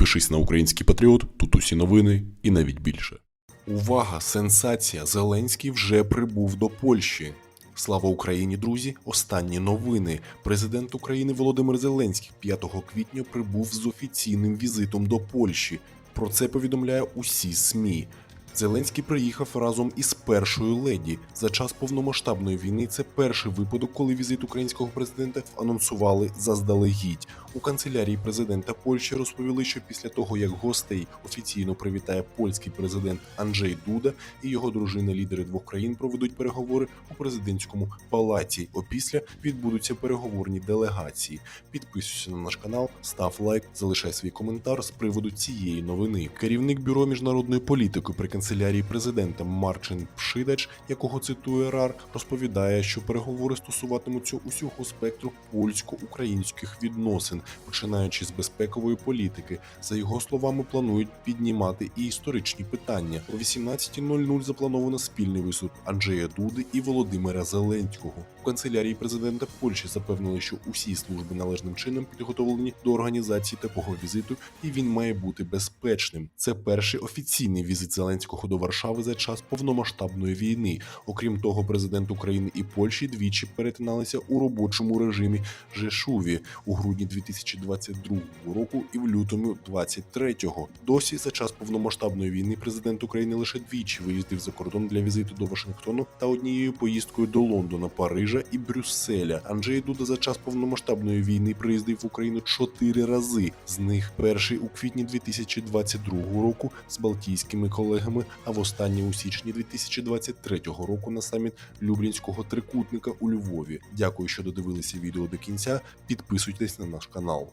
Підпишись на український патріот, тут усі новини і навіть більше. Увага! Сенсація! Зеленський вже прибув до Польщі. Слава Україні, друзі! Останні новини. Президент України Володимир Зеленський 5 квітня прибув з офіційним візитом до Польщі. Про це повідомляє усі СМІ. Зеленський приїхав разом із першою леді. За час повномасштабної війни це перший випадок, коли візит українського президента анонсували заздалегідь. У канцелярії президента Польщі розповіли, що після того, як гостей офіційно привітає польський президент Анджей Дуда і його дружина, лідери двох країн проведуть переговори у президентському палаці. Опісля відбудуться переговорні делегації. Підписуйся на наш канал, став лайк, залишай свій коментар з приводу цієї новини. Керівник бюро міжнародної політики при канцелярії президента Марчин Пшидач, якого цитує РАР, розповідає, що переговори стосуватимуться усього спектру польсько-українських відносин, починаючи з безпекової політики. За його словами, планують піднімати і історичні питання. О 18.00 заплановано спільний виступ Анджея Дуди і Володимира Зеленського. У канцелярії президента Польщі запевнили, що усі служби належним чином підготовлені до організації такого візиту, і він має бути безпечним. Це перший офіційний візит Зеленського до Варшави за час повномасштабної війни. Окрім того, президент України і Польщі двічі перетиналися у робочому режимі Жешуві у грудні 2022 року і в лютому 23-го. Досі за час повномасштабної війни президент України лише двічі виїздив за кордон для візиту до Вашингтону та однією поїздкою до Лондона, Парижа і Брюсселя. Анджей Дуда за час повномасштабної війни приїздив в Україну чотири рази. З них перший у квітні 2022 року з балтійськими колегами, а востаннє у січні 2023 року на саміт Люблінського трикутника у Львові. Дякую, що додивилися відео до кінця. Підписуйтесь на наш канал.